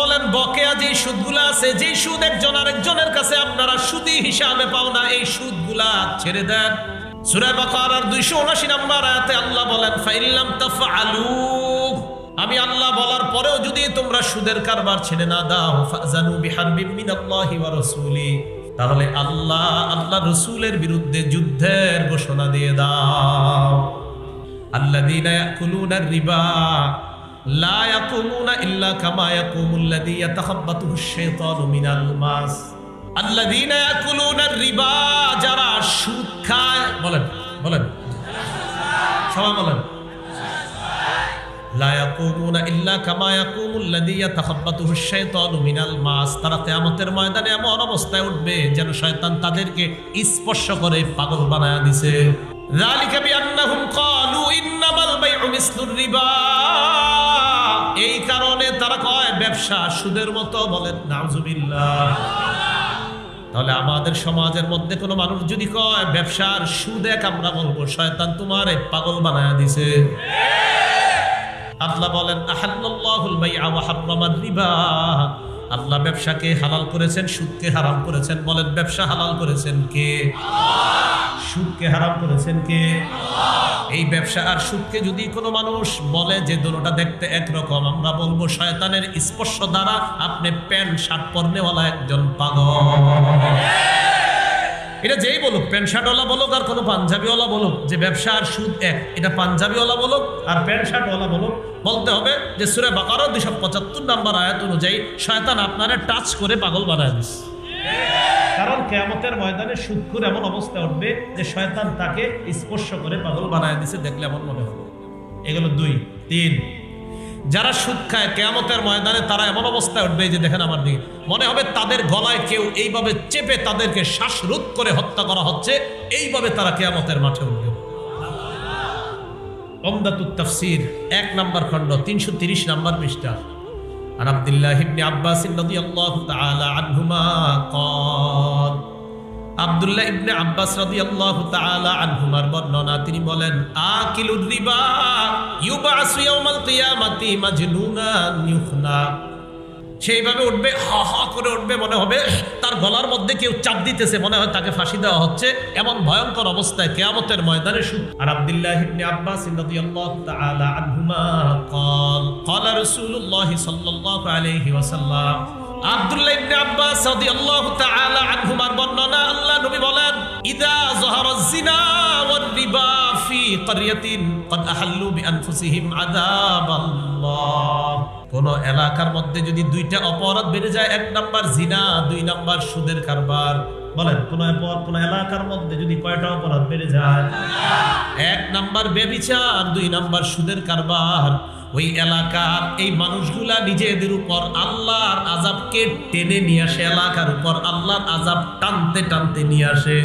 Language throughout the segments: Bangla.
বলেন, বকেয়া যে সুদগুলা আছে, যে সুদ একজন আরেকজনের কাছে আপনারা সুদি হিসাবে পাও না, এই সুদগুলা ছেড়ে দেন। আমি আল্লাহ বলার পরেও যদি তোমরা সুদের কারবার ছেড়ে না দাও ফাজানু বিহার বিমিন তাহলে আল্লাহ আল্লাহ রসুলের বিরুদ্ধে যুদ্ধের ঘোষণা দিয়ে দাও। আল্লাহ লা ইয়াকুমুনা ইল্লা কামা ইয়াকুমুল্লাযী ইয়াতাখাব্বাতুহু আশ-শাইতানু মিনাল মাস আল্লাযীনা ইয়াকুলুনা রিবা যারা সুদ খায় বলেন বলেন সবাই বলেন লা ইয়াকুমুনা ইল্লা কামা ইয়াকুমুল্লাযী ইয়াতাখাব্বাতুহু আশ-শাইতানু মিনাল মাস তারা কিয়ামতের ময়দানে এমন অবস্থায় উঠবে যেন শয়তান তাদেরকে স্পর্শ করে পাগল বানায়া দিয়েছে এই কারণে তারা কয়, ব্যবসা সুদের মতো। বলেন, নাউজুবিল্লাহ। তাহলে আমাদের সমাজের মধ্যে কোনো মানুষ যদি কয়, ব্যবসার সুদ এক আমরা বলব, শয়তান তোমার পাগল বানায়া দিছে। আল্লাহ বলেন আহাল্লাহুল বাইআ ওয়া হাররামার রিবা। আল্লাহ ব্যবসাকে হালাল করেছেন, সুদকে হারাম করেছেন। বলেন, ব্যবসা হালাল করেছেন কে? সুদকে হারাম করেছেন কে? এই ব্যবসা আর সুদকে যদি কোনো মানুষ বলে যে দুটোটা দেখতে একরকম, আমরা বলব শয়তানের স্পর্শ দ্বারা আপনি প্যান্ট, শার্ট পরনেওয়ালা একজন পাগল। এটা যেই বলুক, প্যান্ট, শার্টওয়ালা বলুক আর কোনো পাঞ্জাবিওয়ালা বলুক, যে ব্যবসা আর সুদ এক, এটা পাঞ্জাবিওয়ালা বলুক আর প্যান্ট, শার্টওয়ালা বলুক, বলতে হবে যে সুরে বাকারও দুশো পঁচাত্তর নাম্বার আয়াত অনুযায়ী শয়তান আপনারা টাচ করে পাগল বানায় দিস কারণ কেয়ামতের ময়দানে সুদখুর এমন অবস্থা উঠবে যে শয়তান তাকে স্পর্শ করে পাগল বানায় দিছে, দেখলে এমন মনে হবে। এগুলো দুই। তিন, যারা সুদ খায়, কেয়ামতের ময়দানে তারা এমন অবস্থায় উঠবে যে দেখেন আমার দিকে। মনে হবে তাদের গলায় কেউ এইভাবে চেপে তাদেরকে শ্বাসরোধ করে হত্যা করা হচ্ছে, এইভাবে তারা কেয়ামতের মাঠে উঠবে। অমদাতুত এক নাম্বার খণ্ড, তিনশো তিরিশ নাম্বার পৃষ্ঠা। عن عبد الله بن عباس رضي الله تعالى عنهما قال আব্দুল্লাহ ইবনে আব্বাস রাদিয়াল্লাহু তাআলা আনহুমার বর্ণনা তিনি বলেন আকিলুর রিবা ইউবাসু ইয়াউমাল কিয়ামাতি মাজনুনান ইউখনা সেইভাবে উঠবে হা হা করে উঠবে মনে হবে তার গলার মধ্যে কেউ চাপ দিতেছে মনে হয় তাকে ফাঁসি দেওয়া হচ্ছে এমন ভয়ঙ্কর অবস্থায় কেয়ামতের ময়দানে শুধু আর আব্দুল্লাহ ইবনে আব্বাস রাদিয়াল্লাহু তাআলা আনহুমা قال قال رسول الله صلى الله عليه وسلم আব্দুল্লাহ ইবনে আব্বাস রাদিয়াল্লাহু তাআলা আনহুমার বর্ণনা আল্লাহ নবী বলেন ইদা যাহারা যিনা ওয়ার রিবা ফি ক্বরিয়াতিন قد احلوا بانفسهم عذاب الله কোন এলাকার মধ্যে যদি দুইটা অপরাধ বেড়ে যায়, এক নাম্বার জিনা, দুই নাম্বার সুদের কারবার। বলেন, কোন কোন এলাকার মধ্যে যদি কয়টা অপরাধ বেড়ে যায়? এক নাম্বার বেবিচার দুই নাম্বার সুদের কারবার। ওই এলাকার এই মানুষগুলা নিজেদের উপর আল্লাহর আজাবকে টেনে নিয়ে আসে, এলাকার উপর আল্লাহর আজাব টানতে টানতে নিয়ে আসে।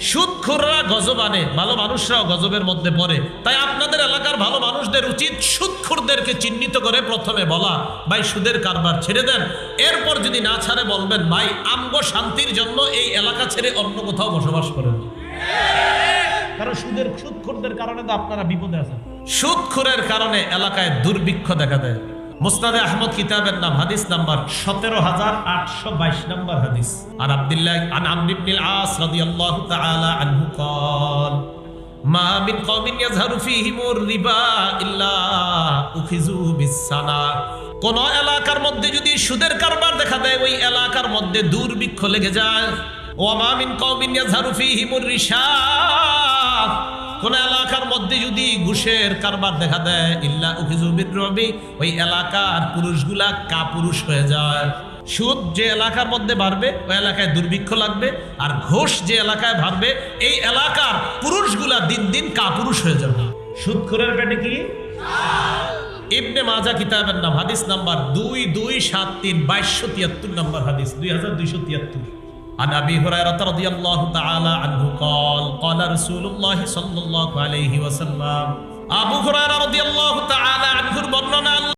সুদখোররা গজব আনে ভালো মানুষরাও গজবের মধ্যে পড়ে। তাই আপনাদের এলাকার ভালো মানুষদের উচিত সুদখোরদেরকে চিহ্নিত করে প্রথমে বলা। ভাই সুদের কারবার ছেড়ে দেন। এরপর যদি না ছাড়ে বলবেন ভাই আমগো শান্তির জন্য এই এলাকা ছেড়ে অন্য কোথাও বসবাস করেন কারণ সুদের সুদখোরদের কারণে তো আপনারা বিপদে আছেন। সুদখোরের কারণে এলাকায় দুর্ভিক্ষ দেখা দেয়। মুস্তাদে আহমদ কিতাবের নাম, হাদিস নাম্বার সতেরো হাজার আটশো বাইশ নাম্বার হাদিস। আর আব্দুল্লাহ, আন আমরিবনিল আস রাদি আল্লাহ তাআলা আনহু কল, মা মিন কওমিন ইয়াজহারু ফীহিমুর রিবা ইল্লা উখিজু বিসানা কোন এলাকার মধ্যে যদি সুদের কারবার দেখা দেয়, ওই এলাকার মধ্যে দুর্ভিক্ষ লেগে যায়। ওয়া মা মিন কওমিন ইয়াজহারু ফীহিমুর রিশা। কোন এলাকা এলাকার মধ্যে যদি ঘুষের কারবার দেখা দেয়, ইল্লা উখিজু বিদ্রবি ওই এলাকার পুরুষগুলা কাপুরুষ হয়ে যায়। সুদ যে এলাকার মধ্যে বাড়বে, ওই এলাকায় দুর্ভিক্ষ লাগবে, আর ঘোষ যে এলাকায় বাড়বে এই এলাকার পুরুষগুলা দিন দিন কাপুরুষ হয়ে যাবে। সুদ খোরের পেটে কি? ইবনে মাজা কিতাবের নাম, হাদিস নাম্বার দুই দুই সাত তিন, বাইশশো তিয়াত্তর নাম্বার হাদিস, দুই হাজার দুইশো তিয়াত্তর। عن ابي هريره رضي الله تعالى عنه قال قال رسول الله صلى الله عليه وسلم আবু হুরায়রা রাদিয়াল্লাহু তাআলা আনহুর বর্ণনা